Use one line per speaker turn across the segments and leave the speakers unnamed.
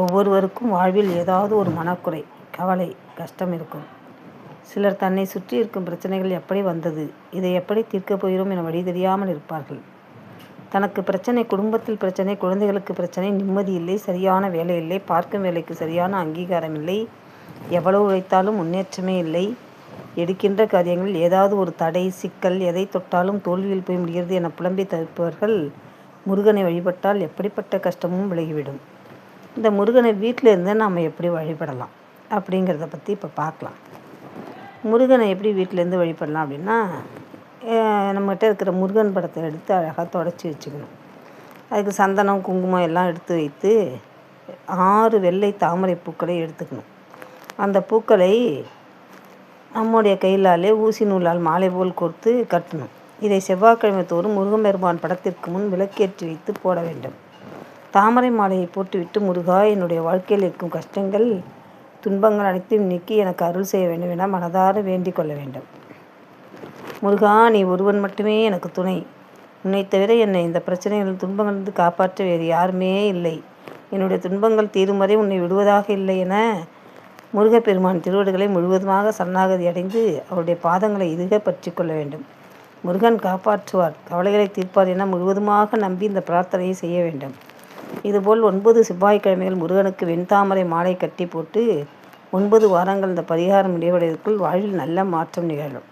ஒவ்வொருவருக்கும் வாழ்வில் ஏதாவது ஒரு மனக்குறை கவலை கஷ்டம் இருக்கும். சிலர் தன்னை சுற்றி இருக்கும் பிரச்சனைகள் எப்படி வந்தது இதை எப்படி தீர்க்கப் போகிறோம் என வழி தெரியாமல் இருப்பார்கள். தனக்கு பிரச்சனை குடும்பத்தில் பிரச்சனை குழந்தைகளுக்கு பிரச்சனை நிம்மதி இல்லை சரியான வேலை இல்லை பார்க்கும் வேலைக்கு சரியான அங்கீகாரம் இல்லை எவ்வளவு உழைத்தாலும் முன்னேற்றமே இல்லை எடுக்கின்ற காரியங்களில் ஏதாவது ஒரு தடை சிக்கல் எதை தொட்டாலும் தோல்வியில் போய் முடிகிறது என புலம்பி தவிப்பவர்கள் முருகனை வழிபட்டால் எப்படிப்பட்ட கஷ்டமும் விலகிவிடும். இந்த முருகனை வீட்டில் இருந்தே நாம் எப்படி வழிபடலாம் அப்படிங்கிறத பற்றி இப்போ பார்க்கலாம். முருகனை எப்படி வீட்டிலேருந்து வழிபடலாம் அப்படின்னா நம்மகிட்ட இருக்கிற முருகன் படத்தை எடுத்து அழகாக தொடச்சி வச்சுக்கணும். அதுக்கு சந்தனம் குங்குமம் எல்லாம் எடுத்து வைத்து ஆறு வெள்ளை தாமரை பூக்களை எடுத்துக்கணும். அந்த பூக்களை நம்முடைய கையிலாலே ஊசி நூலால் மாலை போல் கொடுத்து கட்டணும். இதை செவ்வாய்க்கிழமை தோறும் முருகன் பெருமான் படத்திற்கு முன் விளக்கேற்றி வைத்து போட வேண்டும். தாமரை மாலையை போட்டுவிட்டு முருகா என்னுடைய வாழ்க்கையில் இருக்கும் கஷ்டங்கள் துன்பங்கள் அனைத்தையும் நீக்கி எனக்கு அருள் செய்ய வேண்டும் என மனதார வேண்டிக் கொள்ள வேண்டும். முருகா நீ ஒருவன் மட்டுமே எனக்கு துணை. உன்னை தவிர என்னை இந்த பிரச்சனைகள் துன்பங்களிலிருந்து காப்பாற்ற வேறு யாருமே இல்லை. என்னுடைய துன்பங்கள் தீரும் வரை உன்னை விடுவதாக இல்லை என முருகப்பெருமான் திருவடுகளை முழுவதுமாக சரணாகதி அடைந்து அவருடைய பாதங்களை இதுக பற்றி கொள்ள வேண்டும். முருகன் காப்பாற்றுவார் கவலைகளை தீர்ப்பார் என முழுவதுமாக நம்பி இந்த பிரார்த்தனையை செய்ய வேண்டும். இதுபோல் ஒன்பது செவ்வாய்க்கிழமைகள் முருகனுக்கு வெண்தாமரை மாலை கட்டி போட்டு ஒன்பது வாரங்கள் இந்த பரிகாரம் முடிவடைவதற்குள் வாழ்வில் நல்ல மாற்றம் நிகழும்.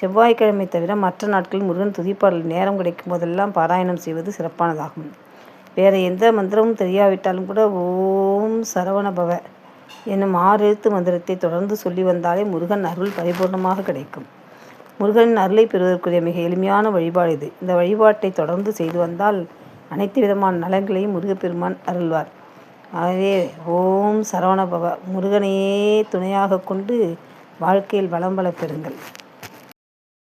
செவ்வாய்க்கிழமை தவிர மற்ற நாட்களில் முருகன் துதிப்பாடல் நேரம் கிடைக்கும் போதெல்லாம் பாராயணம் செய்வது சிறப்பானதாகும். வேறு எந்த மந்திரமும் தெரியாவிட்டாலும் கூட ஓம் சரவணபவ என்னும் ஆறு எழுத்து மந்திரத்தை தொடர்ந்து சொல்லி வந்தாலே முருகன் அருள் பரிபூர்ணமாக கிடைக்கும். முருகனின் அருளை பெறுவதற்குரிய மிக எளிமையான வழிபாடு இது. இந்த வழிபாட்டை தொடர்ந்து செய்து வந்தால் அனைத்து விதமான நலன்களையும் முருகப்பெருமான் அருள்வார். ஆகவே ஓம் சரவணபவ முருகனையே துணையாக கொண்டு வாழ்க்கையில் வளம் பல பெறுங்கள்.